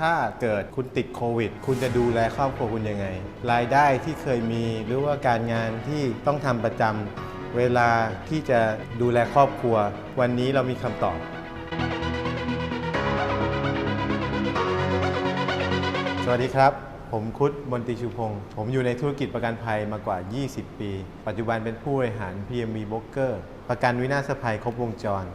ถ้าเกิดคุณติดโควิด คุณจะดูแลครอบครัวคุณยังไง รายได้ที่เคยมีหรือว่าการงานที่ต้องทำประจำเวลาที่จะดูแลครอบครัว วันนี้เรามีคำตอบสวัสดีครับ ผมคุดมนตรีชูพงศ์ผมอยู่ในธุรกิจประกันภัยมากว่า 20 ปี ปัจจุบันเป็นผู้บริหาร PMV Broker ประกันวินาศภัยครบวงจร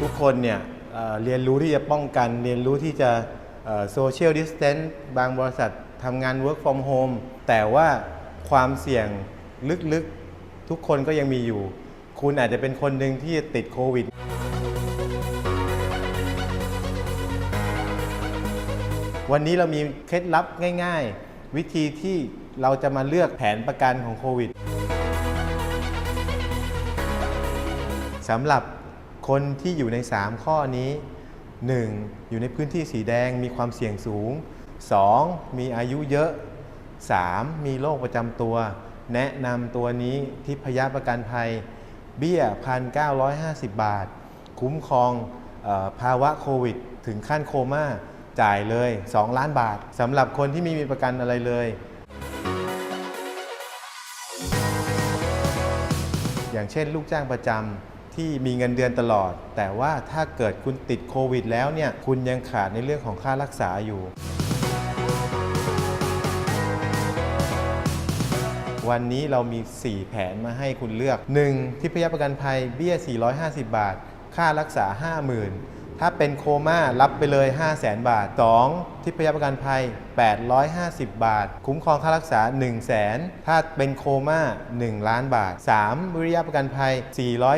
ทุกคนเนี่ยเรียนรู้ที่จะป้องกัน เรียนรู้ที่จะโซเชียลดิสเทนต์บางบริษัททำงาน Work from Home แต่ว่าความเสี่ยงลึกๆ ทุกคนก็ยังมีอยู่ คุณอาจจะเป็นคนหนึ่งที่ติดโควิดวันนี้เรามีเคล็ดลับง่ายๆ วิธีที่เราจะมาเลือกแผนประกันของโควิดสำหรับ คนที่อยู่ใน 3 ข้อนี้ 1. อยู่ในพื้นที่สีแดงมีความเสี่ยงสูง 2. มีอายุเยอะ 3. มีโรคประจำตัว แนะนำตัวนี้ทิพยประกันภัย เบี้ย 1,950 บาท คุ้มครองอภาวะโควิด ถึงขั้นโคม่าจ่ายเลย 2 ล้านบาทสำหรับคนที่ไม่มีประกันอะไรเลย อย่างเช่นลูกจ้างประจำ ที่มีเงินเดือนตลอด แต่ว่าถ้าเกิดคุณติดโควิดแล้วเนี่ยคุณยังขาดในเรื่องของค่ารักษาอยู่ วันนี้เรามี 4 แผนมาให้คุณเลือก 1. ทิพยประกันภัยเบี้ย 450 บาท ค่ารักษา 50,000 ถ้าเป็นโคม่ารับไปเลย 500,000บาท 2. ทิพยประกันภัย 850 บาท คุ้มครองค่ารักษา 100,000ถ้าเป็นโคม่า 1 ล้านบาท 3. วิริยะประกันภัย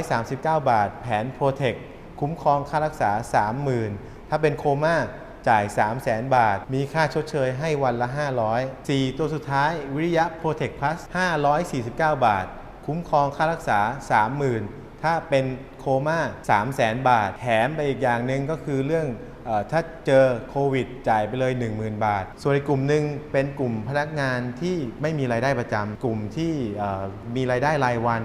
439 บาท แผนโปรเทคคุ้มครองค่ารักษา 30,000 ถ้าเป็นโคม่าจ่าย 3 0 0แสนบาท มีค่าชดเชยให้วันละ 500 4 ตัวสุดท้ายวิริยะ Protect Plus 549 บาท คุ้มครองค่ารักษา 30,000 ถ้าเป็นโคม่า3 0 0แสนบาท แถมไปอีกอย่างหนึ่งก็คือเรื่องออถ้าเจอโควิดจ่ายไปเลย 10,000 บาท ส่วนอีกกลุ่มหนึ่งเป็นกลุ่มพนักงานที่ไม่มีรายได้ประจำกลุ่มที่มีรายได้รายวัน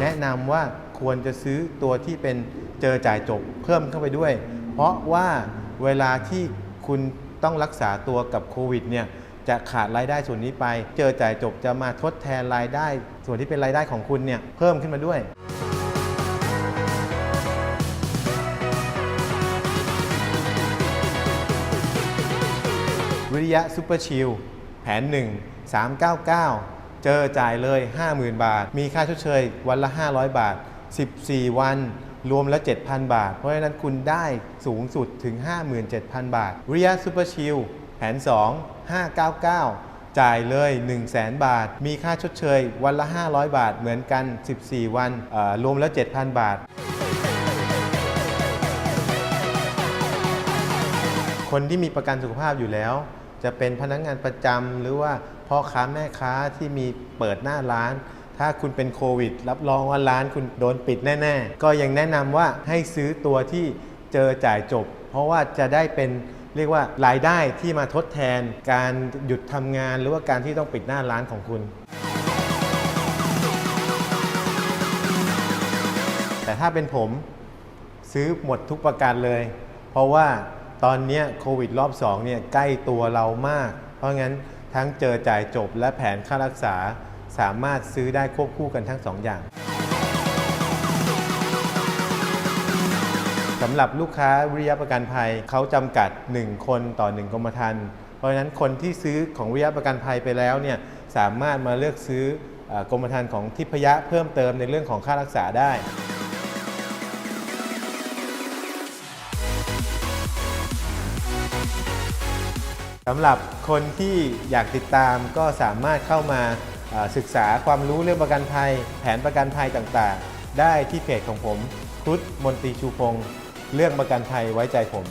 แนะนำว่าควรจะซื้อตัวที่เป็นเจอจ่ายจบเพิ่มเข้าไปด้วย เพราะว่าเวลาที่คุณต้องรักษาตัวกับโควิดเนี่ย จะขาดรายได้ส่วนนี้ไป เจอจ่ายจบจะมาทดแทนรายได้ ส่วนที่เป็นรายได้ของคุณเนี่ยเพิ่มขึ้นมาด้วยวิริยะซูเปอร์ชิลแผน 1 399 เจอจ่ายเลย 50,000 บาท มีค่าชดเชยวันละ 500 บาท 14 วัน รวมแล้ว 7,000 บาท เพราะฉะนั้นคุณได้สูงสุดถึง 57,000 บาทวิริยะซูเปอร์ชิล ผน 2 599 จ่ายเลย 100,000 บาท มีค่าชดเชยวันละ 500 บาทเหมือนกัน 14 วันรวมแล้ว 7,000 บาท คนที่มีประกันสุขภาพอยู่แล้ว จะเป็นพนักงานประจำหรือว่าพ่อค้าแม่ค้าที่มีเปิดหน้าร้านถ้าคุณเป็นโควิด รับรองว่าร้านคุณโดนปิดแน่ ๆ ก็ยังแนะนำว่าให้ซื้อตัวที่เจอจ่ายจบ เพราะว่าจะได้เป็น เรียกว่ารายได้ที่มาทดแทนการหยุดทำงานหรือว่าการที่ต้องปิดหน้าร้านของคุณ แต่ถ้าเป็นผมซื้อหมดทุกประกันเลย เพราะว่าตอนนี้โควิดรอบ2เนี่ยใกล้ตัวเรามาก เพราะงั้นทั้งเจอจ่ายจบและแผนค่ารักษาสามารถซื้อได้ควบคู่กันทั้ง2อย่าง สำหรับลูกค้าวิริยะประกันภัยเขาจำกัด 1 คนต่อ 1กรมธรรม์เพราะฉะนั้นคนที่ซื้อของวิริยะประกันภัยไปแล้วเนี่ยสามารถมาเลือกซื้ออกรมธรรม์ของทิพยะเพิ่มเติมในเรื่องของค่ารักษาได้สำหรับคนที่อยากติดตามก็สามารถเข้ามาศึกษาความรู้เรื่องประกันภัย แผนประกันภัยต่างๆ ได้ที่เพจของผมครุฑมนตรีชูพงศ์ เรื่องประกันภัยไว้ใจผม